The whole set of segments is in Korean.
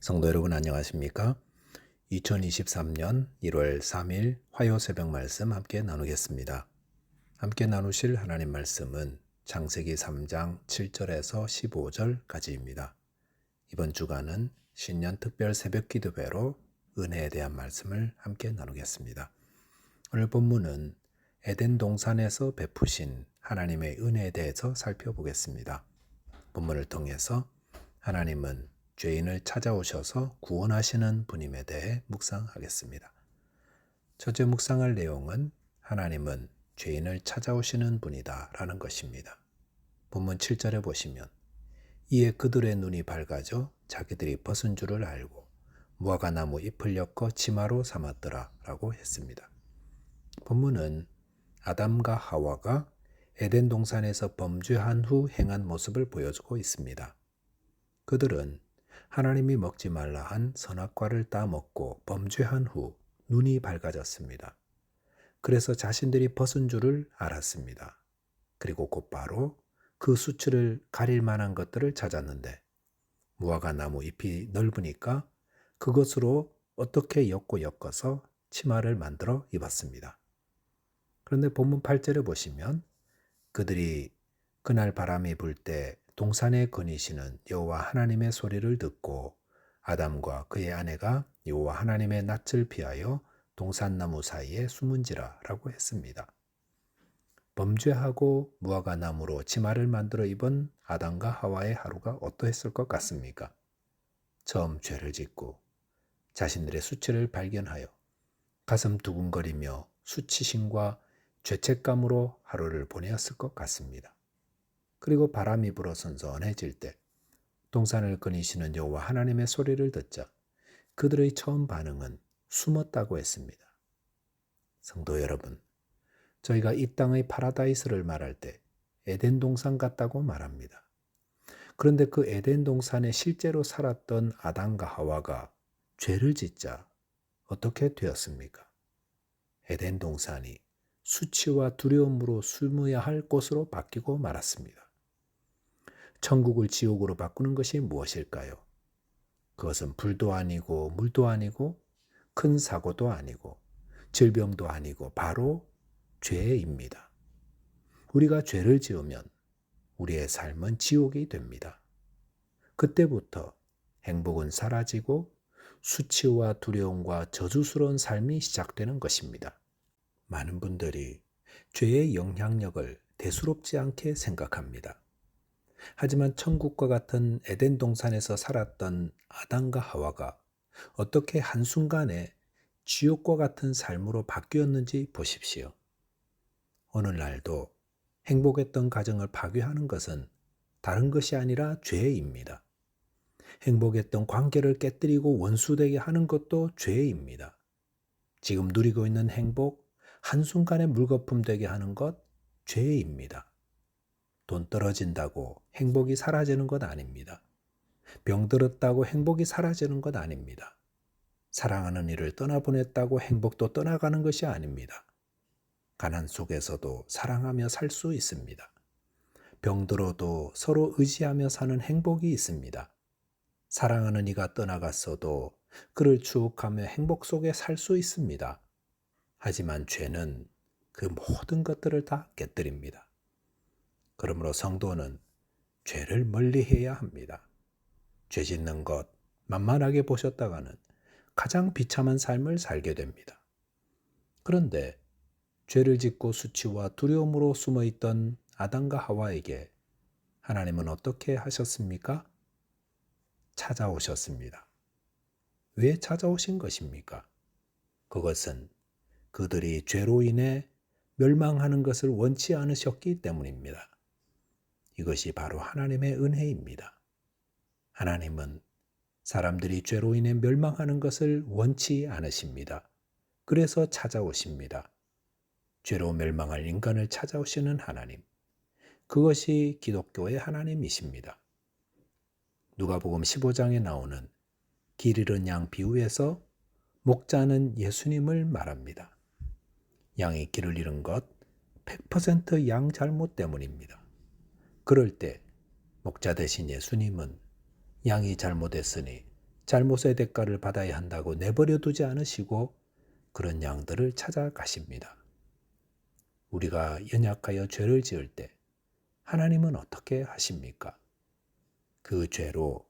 성도 여러분 안녕하십니까? 2023년 1월 3일 화요 새벽 말씀 함께 나누겠습니다. 함께 나누실 하나님 말씀은 창세기 3장 7절에서 15절까지입니다. 이번 주간은 신년 특별 새벽 기도회로 은혜에 대한 말씀을 함께 나누겠습니다. 오늘 본문은 에덴 동산에서 베푸신 하나님의 은혜에 대해서 살펴보겠습니다. 본문을 통해서 하나님은 죄인을 찾아오셔서 구원하시는 분임에 대해 묵상하겠습니다. 첫째 묵상할 내용은 하나님은 죄인을 찾아오시는 분이다 라는 것입니다. 본문 7절에 보시면 이에 그들의 눈이 밝아져 자기들이 벗은 줄을 알고 무화과 나무 잎을 엮어 치마로 삼았더라 라고 했습니다. 본문은 아담과 하와가 에덴 동산에서 범죄한 후 행한 모습을 보여주고 있습니다. 그들은 하나님이 먹지 말라 한 선악과를 따먹고 범죄한 후 눈이 밝아졌습니다. 그래서 자신들이 벗은 줄을 알았습니다. 그리고 곧바로 그 수치를 가릴 만한 것들을 찾았는데 무화과 나무 잎이 넓으니까 그것으로 어떻게 엮고 엮어서 치마를 만들어 입었습니다. 그런데 본문 8절에 보시면 그들이 그날 바람이 불 때 동산에 거니시는 여호와 하나님의 소리를 듣고 아담과 그의 아내가 여호와 하나님의 낯을 피하여 동산나무 사이에 숨은지라라고 했습니다. 범죄하고 무화과 나무로 치마를 만들어 입은 아담과 하와의 하루가 어떠했을 것 같습니까? 처음 죄를 짓고 자신들의 수치를 발견하여 가슴 두근거리며 수치심과 죄책감으로 하루를 보내었을 것 같습니다. 그리고 바람이 불어 선선해질 때 동산을 거니시는 여호와 하나님의 소리를 듣자 그들의 처음 반응은 숨었다고 했습니다. 성도 여러분, 저희가 이 땅의 파라다이스를 말할 때 에덴 동산 같다고 말합니다. 그런데 그 에덴 동산에 실제로 살았던 아담과 하와가 죄를 짓자 어떻게 되었습니까? 에덴 동산이 수치와 두려움으로 숨어야 할 곳으로 바뀌고 말았습니다. 천국을 지옥으로 바꾸는 것이 무엇일까요? 그것은 불도 아니고 물도 아니고 큰 사고도 아니고 질병도 아니고 바로 죄입니다. 우리가 죄를 지으면 우리의 삶은 지옥이 됩니다. 그때부터 행복은 사라지고 수치와 두려움과 저주스러운 삶이 시작되는 것입니다. 많은 분들이 죄의 영향력을 대수롭지 않게 생각합니다. 하지만 천국과 같은 에덴 동산에서 살았던 아담과 하와가 어떻게 한순간에 지옥과 같은 삶으로 바뀌었는지 보십시오. 오늘날도 행복했던 가정을 파괴하는 것은 다른 것이 아니라 죄입니다. 행복했던 관계를 깨뜨리고 원수되게 하는 것도 죄입니다. 지금 누리고 있는 행복, 한순간에 물거품 되게 하는 것, 죄입니다. 돈 떨어진다고 행복이 사라지는 것 아닙니다. 병 들었다고 행복이 사라지는 것 아닙니다. 사랑하는 이를 떠나보냈다고 행복도 떠나가는 것이 아닙니다. 가난 속에서도 사랑하며 살 수 있습니다. 병들어도 서로 의지하며 사는 행복이 있습니다. 사랑하는 이가 떠나갔어도 그를 추억하며 행복 속에 살 수 있습니다. 하지만 죄는 그 모든 것들을 다 깨뜨립니다. 그러므로 성도는 죄를 멀리 해야 합니다. 죄 짓는 것 만만하게 보셨다가는 가장 비참한 삶을 살게 됩니다. 그런데 죄를 짓고 수치와 두려움으로 숨어 있던 아담과 하와에게 하나님은 어떻게 하셨습니까? 찾아오셨습니다. 왜 찾아오신 것입니까? 그것은 그들이 죄로 인해 멸망하는 것을 원치 않으셨기 때문입니다. 이것이 바로 하나님의 은혜입니다. 하나님은 사람들이 죄로 인해 멸망하는 것을 원치 않으십니다. 그래서 찾아오십니다. 죄로 멸망할 인간을 찾아오시는 하나님. 그것이 기독교의 하나님이십니다. 누가복음 15장에 나오는 길 잃은 양 비유에서 목자는 예수님을 말합니다. 양이 길을 잃은 것 100%양 잘못 때문입니다. 그럴 때 목자 대신 예수님은 양이 잘못했으니 잘못의 대가를 받아야 한다고 내버려 두지 않으시고 그런 양들을 찾아가십니다. 우리가 연약하여 죄를 지을 때 하나님은 어떻게 하십니까? 그 죄로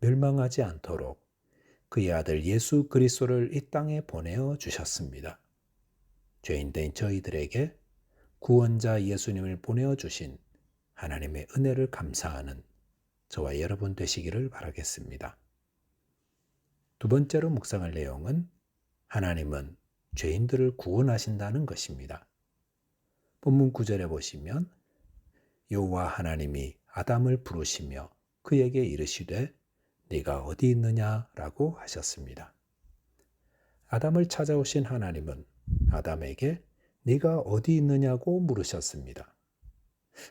멸망하지 않도록 그의 아들 예수 그리스도를 이 땅에 보내어 주셨습니다. 죄인된 저희들에게 구원자 예수님을 보내어 주신 하나님의 은혜를 감사하는 저와 여러분 되시기를 바라겠습니다. 두 번째로 묵상할 내용은 하나님은 죄인들을 구원하신다는 것입니다. 본문 9절에 보시면 여호와 하나님이 아담을 부르시며 그에게 이르시되 네가 어디 있느냐라고 하셨습니다. 아담을 찾아오신 하나님은 아담에게 네가 어디 있느냐고 물으셨습니다.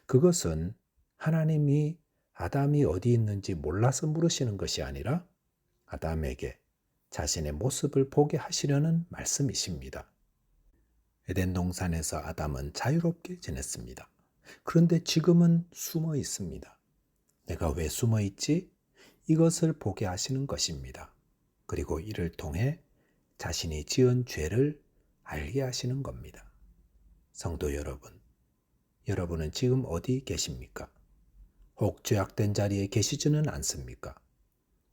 그것은 하나님이 아담이 어디 있는지 몰라서 물으시는 것이 아니라 아담에게 자신의 모습을 보게 하시려는 말씀이십니다. 에덴 동산에서 아담은 자유롭게 지냈습니다. 그런데 지금은 숨어 있습니다. 내가 왜 숨어 있지? 이것을 보게 하시는 것입니다. 그리고 이를 통해 자신이 지은 죄를 알게 하시는 겁니다. 성도 여러분, 여러분은 지금 어디 계십니까? 혹 죄악된 자리에 계시지는 않습니까?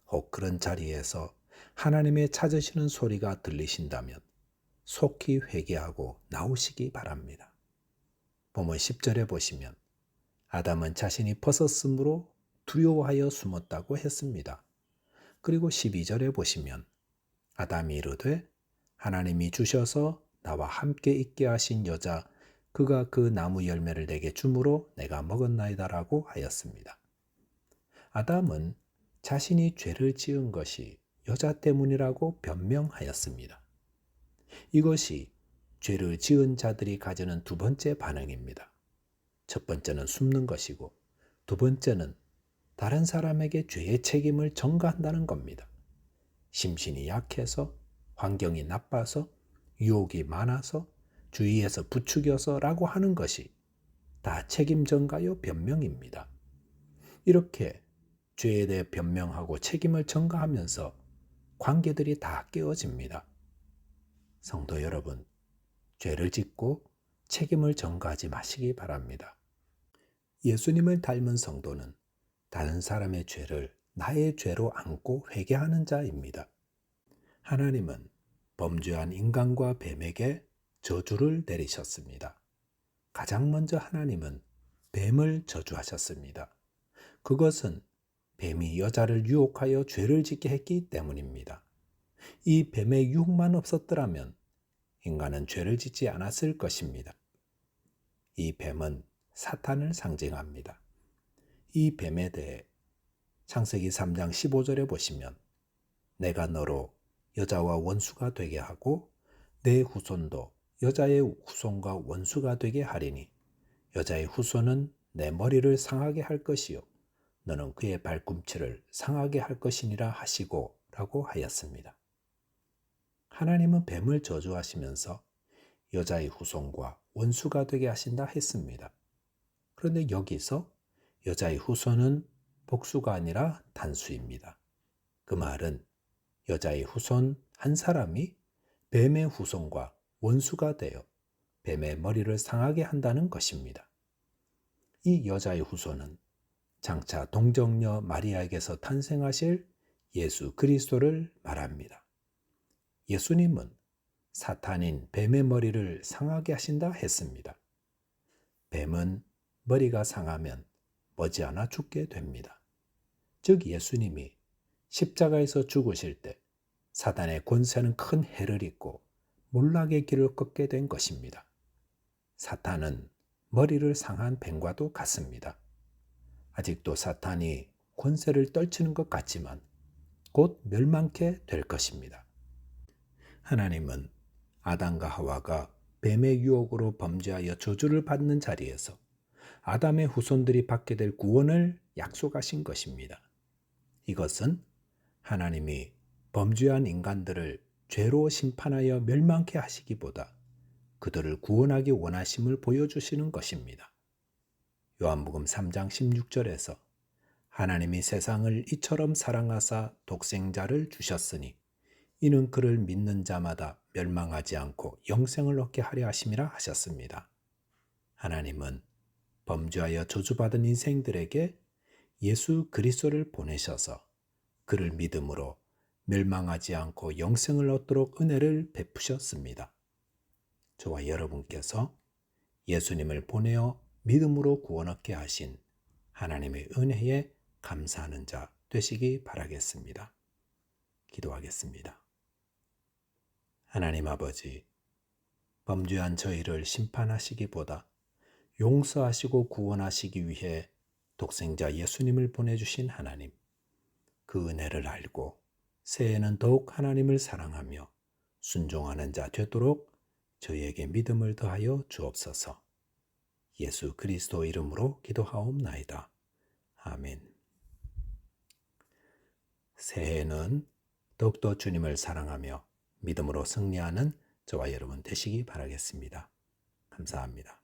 혹 그런 자리에서 하나님의 찾으시는 소리가 들리신다면 속히 회개하고 나오시기 바랍니다. 본문 10절에 보시면 아담은 자신이 벗었으므로 두려워하여 숨었다고 했습니다. 그리고 12절에 보시면 아담이 이르되 하나님이 주셔서 나와 함께 있게 하신 여자 그가 그 나무 열매를 내게 주므로 내가 먹었나이다라고 하였습니다. 아담은 자신이 죄를 지은 것이 여자 때문이라고 변명하였습니다. 이것이 죄를 지은 자들이 가지는 두 번째 반응입니다. 첫 번째는 숨는 것이고 두 번째는 다른 사람에게 죄의 책임을 전가한다는 겁니다. 심신이 약해서 환경이 나빠서 유혹이 많아서 주위에서 부추겨서라고 하는 것이 다 책임 전가요 변명입니다. 이렇게 죄에 대해 변명하고 책임을 전가하면서 관계들이 다 깨어집니다. 성도 여러분, 죄를 짓고 책임을 전가하지 마시기 바랍니다. 예수님을 닮은 성도는 다른 사람의 죄를 나의 죄로 안고 회개하는 자입니다. 하나님은 범죄한 인간과 뱀에게 저주를 내리셨습니다. 가장 먼저 하나님은 뱀을 저주하셨습니다. 그것은 뱀이 여자를 유혹하여 죄를 짓게 했기 때문입니다. 이 뱀의 유혹만 없었더라면 인간은 죄를 짓지 않았을 것입니다. 이 뱀은 사탄을 상징합니다. 이 뱀에 대해 창세기 3장 15절에 보시면 내가 너로 여자와 원수가 되게 하고 내 후손도 여자의 후손과 원수가 되게 하리니 여자의 후손은 내 머리를 상하게 할 것이요 너는 그의 발꿈치를 상하게 할 것이니라 하시고 라고 하였습니다. 하나님은 뱀을 저주하시면서 여자의 후손과 원수가 되게 하신다 했습니다. 그런데 여기서 여자의 후손은 복수가 아니라 단수입니다. 그 말은 여자의 후손 한 사람이 뱀의 후손과 원수가 되어 뱀의 머리를 상하게 한다는 것입니다. 이 여자의 후손은 장차 동정녀 마리아에게서 탄생하실 예수 그리스도를 말합니다. 예수님은 사탄인 뱀의 머리를 상하게 하신다 했습니다. 뱀은 머리가 상하면 머지않아 죽게 됩니다. 즉 예수님이 십자가에서 죽으실 때 사단의 권세는 큰 해를 입고 몰락의 길을 걷게 된 것입니다. 사탄은 머리를 상한 뱀과도 같습니다. 아직도 사탄이 권세를 떨치는 것 같지만 곧 멸망케 될 것입니다. 하나님은 아담과 하와가 뱀의 유혹으로 범죄하여 저주를 받는 자리에서 아담의 후손들이 받게 될 구원을 약속하신 것입니다. 이것은 하나님이 범죄한 인간들을 죄로 심판하여 멸망케 하시기보다 그들을 구원하기 원하심을 보여주시는 것입니다. 요한복음 3장 16절에서 하나님이 세상을 이처럼 사랑하사 독생자를 주셨으니 이는 그를 믿는 자마다 멸망하지 않고 영생을 얻게 하려 하심이라 하셨습니다. 하나님은 범죄하여 저주받은 인생들에게 예수 그리스도를 보내셔서 그를 믿음으로 멸망하지 않고 영생을 얻도록 은혜를 베푸셨습니다. 저와 여러분께서 예수님을 보내어 믿음으로 구원 얻게 하신 하나님의 은혜에 감사하는 자 되시기 바라겠습니다. 기도하겠습니다. 하나님 아버지, 범죄한 저희를 심판하시기보다 용서하시고 구원하시기 위해 독생자 예수님을 보내주신 하나님, 그 은혜를 알고 새해에는 더욱 하나님을 사랑하며 순종하는 자 되도록 저희에게 믿음을 더하여 주옵소서. 예수 그리스도 이름으로 기도하옵나이다. 아멘. 새해에는 더욱더 주님을 사랑하며 믿음으로 승리하는 저와 여러분 되시기 바라겠습니다. 감사합니다.